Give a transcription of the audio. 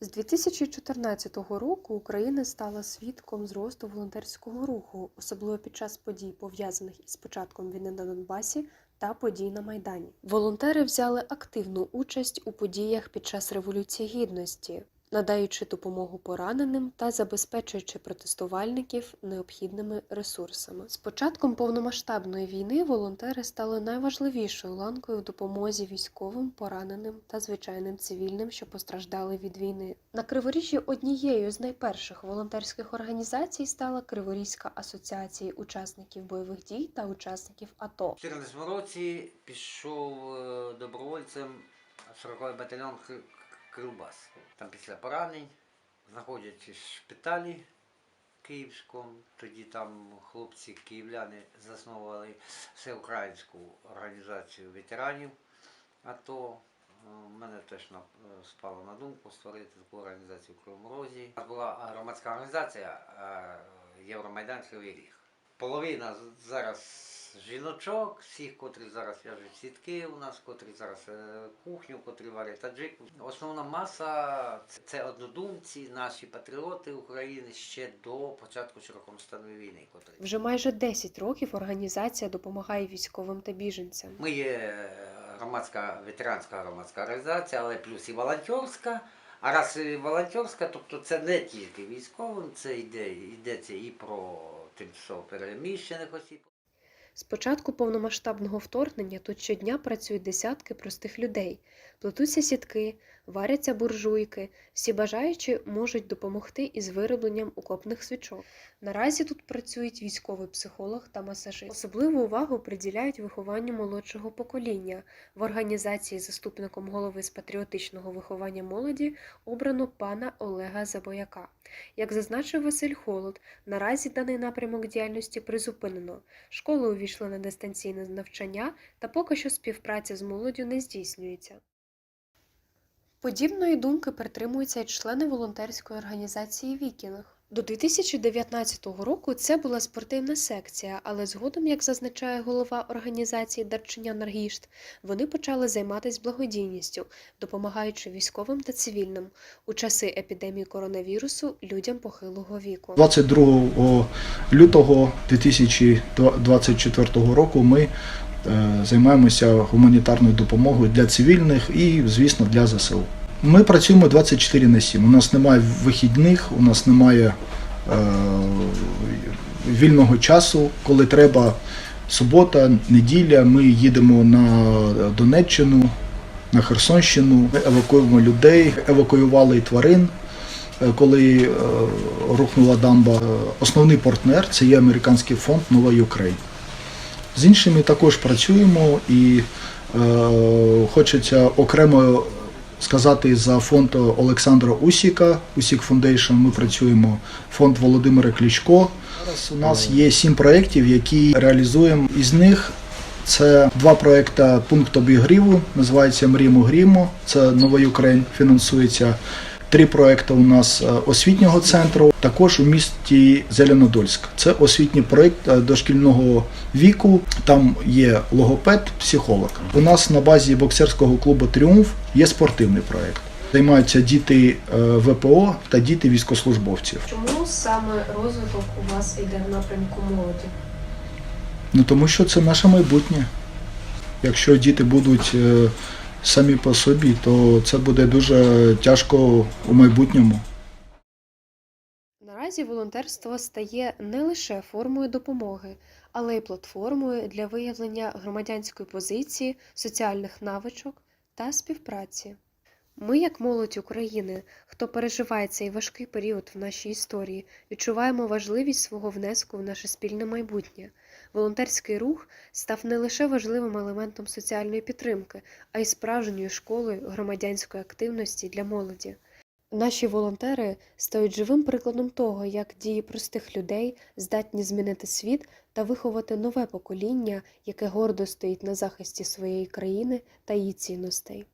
З 2014 року Україна стала свідком зросту волонтерського руху, особливо під час подій, пов'язаних із початком війни на Донбасі та подій на Майдані. Волонтери взяли активну участь у подіях під час Революції Гідності, надаючи допомогу пораненим та забезпечуючи протестувальників необхідними ресурсами. З початком повномасштабної війни волонтери стали найважливішою ланкою в допомозі військовим, пораненим та звичайним цивільним, що постраждали від війни. На Криворіжжі однією з найперших волонтерських організацій стала Криворізька асоціація учасників бойових дій та учасників АТО. У 2014 році пішов е, добровольцем 40-й батальйон Кривбас. Там після поранень, знаходячись в шпиталі Київському, тоді там хлопці київляни засновували всеукраїнську організацію ветеранів АТО. Е, Мене теж е, спало на думку створити таку організацію в Кривому Розі. У нас була громадська організація е, Євромайдан Кривий Ріг. Половина зараз жіночок, всіх, котрі зараз в'яжуть сітки у нас, котрі зараз е, кухню, котрі варять таджику. Основна маса це- однодумці, наші патріоти України ще до початку широкомасштабної війни. Котрі. Вже майже 10 років організація допомагає військовим та біженцям. Ми є е, громадська ветеранська громадська організація, але плюс і волонтерська. А раз і волонтерська, тобто це не тільки військовим, це йде, йдеться і про тимчасово переміщених осіб. З початку повномасштабного вторгнення тут щодня працюють десятки простих людей, плетуться сітки, варяться буржуйки. Всі бажаючі можуть допомогти із виробленням окопних свічок. Наразі тут працюють військовий психолог та масажист. Особливу увагу приділяють вихованню молодшого покоління. В організації заступником голови з патріотичного виховання молоді обрано пана Олега Забояка. Як зазначив Василь Холод, наразі даний напрямок діяльності призупинено. Школи увійшли на дистанційне навчання, та поки що співпраця з молоддю не здійснюється. Подібної думки притримуються й члени волонтерської організації Вікінг. До 2019 року це була спортивна секція, але згодом, як зазначає голова організації Дарчинян Аргішт, вони почали займатися благодійністю, допомагаючи військовим та цивільним у часи епідемії коронавірусу людям похилого віку. 22 лютого 2024 року ми е, займаємося гуманітарною допомогою для цивільних і, звісно, для ЗСУ. Ми працюємо 24 на 7. У нас немає вихідних, у нас немає е, вільного часу, коли треба субота, неділя. Ми їдемо на Донеччину, на Херсонщину, ми евакуємо людей, евакуювали тварин. Е, коли е, рухнула дамба. Е, Основний партнер це є американський фонд Нова Україна. З іншими також працюємо і е, хочеться окремо сказати за фонд Олександра Усіка, Усік Фундейшн. Ми працюємо фонд Володимира Клічко. Зараз у нас є сім проєктів, які реалізуємо. Із них це два проекти пункт обігріву, називається Мрімо Грімо. Це новий Україн фінансується. Три проекти у нас е, освітнього центру, також у місті Зеленодольськ. Це освітній проект е, дошкільного віку. Там є логопед, психолог. У нас на базі боксерського клубу Тріумф є спортивний проект. Займаються діти е, ВПО та діти військовослужбовців. Чому саме розвиток у вас йде в напрямку молоді? Ну тому що це наше майбутнє. Якщо діти будуть самі по собі, то це буде дуже тяжко у майбутньому. Наразі волонтерство стає не лише формою допомоги, але й платформою для виявлення громадянської позиції, соціальних навичок та співпраці. Ми, як молодь України, хто переживає цей важкий період в нашій історії, відчуваємо важливість свого внеску в наше спільне майбутнє. Волонтерський рух став не лише важливим елементом соціальної підтримки, а й справжньою школою громадянської активності для молоді. Наші волонтери стають живим прикладом того, як дії простих людей здатні змінити світ та виховати нове покоління, яке гордо стоїть на захисті своєї країни та її цінностей.